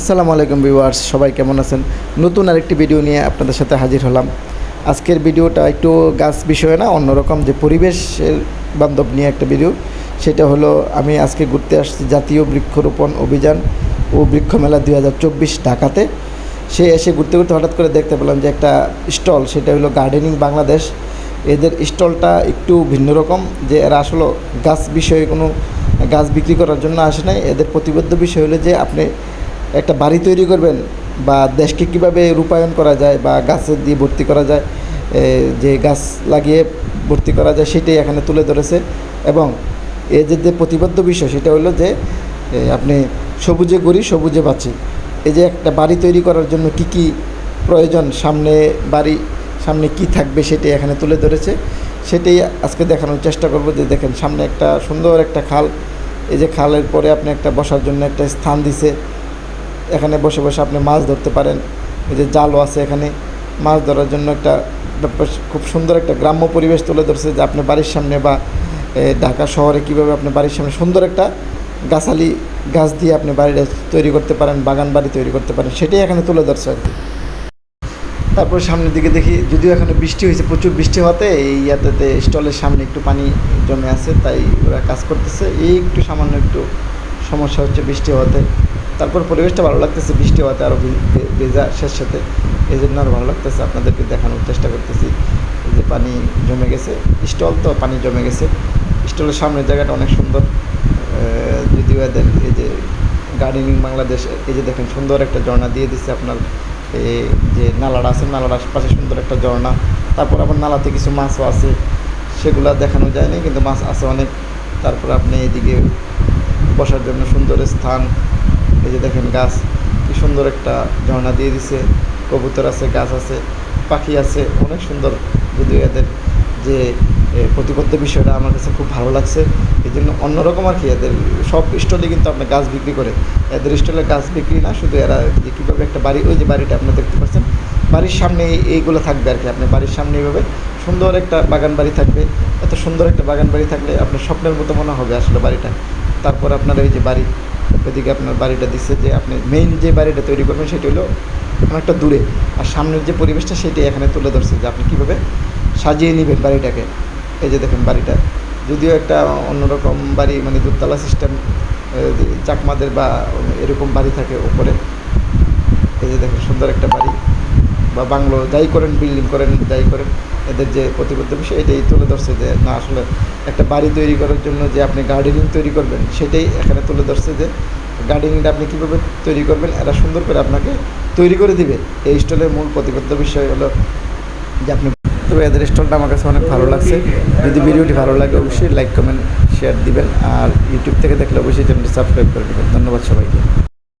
আসসালামু আলাইকুম ভিউয়ার্স, সবাই কেমন আছেন? নতুন আরেকটি ভিডিও নিয়ে আপনাদের সাথে হাজির হলাম। আজকের ভিডিওটা একটু গাছ বিষয়ে না, অন্যরকম যে পরিবেশের বান্ধব নিয়ে একটা ভিডিও। সেটা হলো, আমি আজকে ঘুরতে আসছি জাতীয় বৃক্ষরোপণ অভিযান ও বৃক্ষ মেলা দুই হাজার চব্বিশ ঢাকাতে। সে এসে ঘুরতে ঘুরতে হঠাৎ করে দেখতে পেলাম যে একটা স্টল, সেটা হলো গার্ডেনিং বাংলাদেশ। এদের স্টলটা একটু ভিন্ন রকম, যে এরা আসলে গাছ বিষয়ে কোনো গাছ বিক্রি করার জন্য আসে নাই। এদের প্রতিবদ্ধ বিষয় হলো যে আপনি একটা বাড়ি তৈরি করবেন বা দেশকে কীভাবে রূপায়ণ করা যায় বা গাছের দিয়ে ভর্তি করা যায় যে গাছ লাগিয়ে ভর্তি করা যায় সেটাই এখানে তুলে ধরেছে। এবং এ যে যে প্রতিবদ্ধ বিষয় সেটা হলো যে আপনি সবুজে গড়ি, সবুজে বাঁচি। এই যে একটা বাড়ি তৈরি করার জন্য কি কি প্রয়োজন, সামনে বাড়ি, সামনে কি থাকবে সেটাই এখানে তুলে ধরেছে। সেটাই আজকে দেখানোর চেষ্টা করব যে দেখেন সামনে একটা সুন্দর একটা খাল। এই যে খালের পরে আপনি একটা বসার জন্য একটা স্থান দিছে। এখানে বসে বসে আপনি মাছ ধরতে পারেন। এই যে জালও আছে এখানে। মাছ ধরার জন্য একটা খুব সুন্দর একটা গ্রাম্য পরিবেশ তুলে ধরছে যে আপনি বাড়ির সামনে বা ঢাকা শহরে কীভাবে আপনি বাড়ির সামনে সুন্দর একটা গাছালি গাছ দিয়ে আপনি বাড়িটা তৈরি করতে পারেন, বাগান বাড়ি তৈরি করতে পারেন, সেটাই এখানে তুলে ধরছে আর কি। তারপর সামনের দিকে দেখি, যদিও এখানে বৃষ্টি হয়েছে, প্রচুর বৃষ্টি হওয়াতে এই ইয়াতে স্টলের সামনে একটু পানি জমে আছে, তাই ওরা কাজ করতেছে। এই একটু সামান্য একটু সমস্যা হচ্ছে বৃষ্টি হওয়াতে। তারপর পরিবেশটা ভালো লাগতেছে, বৃষ্টি হওয়াতে আরও ভেজা শেষ সাথে। এই জন্য আরও ভালো লাগতেছে, আপনাদেরকে দেখানোর চেষ্টা করতেছি। এই যে পানি জমে গেছে, স্টল তো পানি জমে গেছে। স্টলের সামনের জায়গাটা অনেক সুন্দর। যদিও এদের এই যে গার্ডেনিং বাংলাদেশ, এই যে দেখেন সুন্দর একটা ঝর্ণা দিয়ে দিচ্ছে আপনার। এই যে নালাটা আছে নালার আশপাশে সুন্দর একটা ঝর্ণা। তারপর আবার নালাতে কিছু মাছও আছে। সেগুলো দেখানো যায়নি কিন্তু মাছ আছে অনেক। তারপর আপনি এদিকে বসার জন্য সুন্দর স্থান। এই যে দেখেন গাছ, কি সুন্দর একটা ঝর্ণা দিয়ে দিছে। কবুতর আছে, গাছ আছে, পাখি আছে, অনেক সুন্দর। যদিও এদের যে প্রতিবদ্ধ বিষয়টা আমার কাছে খুব ভালো লাগছে। এই জন্য অন্যরকম আর কি এদের, সব স্টলে কিন্তু আপনার গাছ বিক্রি করে। এদের স্টলে গাছ বিক্রি না, শুধু এরা যে কীভাবে একটা বাড়ি, ওই যে বাড়িটা আপনি দেখতে পাচ্ছেন। বাড়ির সামনে এইগুলো থাকবে আর কি, আপনার বাড়ির সামনে এইভাবে সুন্দর একটা বাগান বাড়ি থাকবে। এত সুন্দর একটা বাগান বাড়ি থাকলে আপনার স্বপ্নের মতো মনে হবে আসলে বাড়িটা। তারপর আপনার ওই যে বাড়ি ওইদিকে আপনার বাড়িটা দিচ্ছে যে আপনি মেইন যে বাড়িটা তৈরি করবেন সেটা হলো অনেকটা দূরে। আর সামনের যে পরিবেশটা সেটাই এখানে তুলে ধরছে যে আপনি কীভাবে সাজিয়ে নেবেন বাড়িটাকে। এই যে দেখেন বাড়িটা। যদিও একটা অন্যরকম বাড়ি মানে দোতলা সিস্টেম চাকমাদের বা এরকম বাড়ি থাকে ওপরে। এই যে দেখেন সুন্দর একটা বাড়ি। বা বাংলো যাই করেন বিল্ডিং করেন, যাই করেন, এদের যে প্রতিবদ্ধ বিষয়, এটাই তুলে ধরছে যে না, আসলে একটা বাড়ি তৈরি করার জন্য যে আপনি গার্ডেনিং তৈরি করবেন, সেটাই এখানে তুলে ধরছে যে গার্ডেনিংটা আপনি কীভাবে তৈরি করবেন, এরা সুন্দর করে আপনাকে তৈরি করে দিবে। এই স্টলের মূল প্রতিবদ্ধ বিষয় হলো যে আপনি তবে এদের স্টলটা আমার কাছে অনেক ভালো লাগছে। যদি ভিডিওটি ভালো লাগে অবশ্যই লাইক কমেন্ট শেয়ার দিবেন। আর ইউটিউব থেকে দেখলে অবশ্যই চ্যানেলটি সাবস্ক্রাইব করে দেবেন। ধন্যবাদ সবাইকে।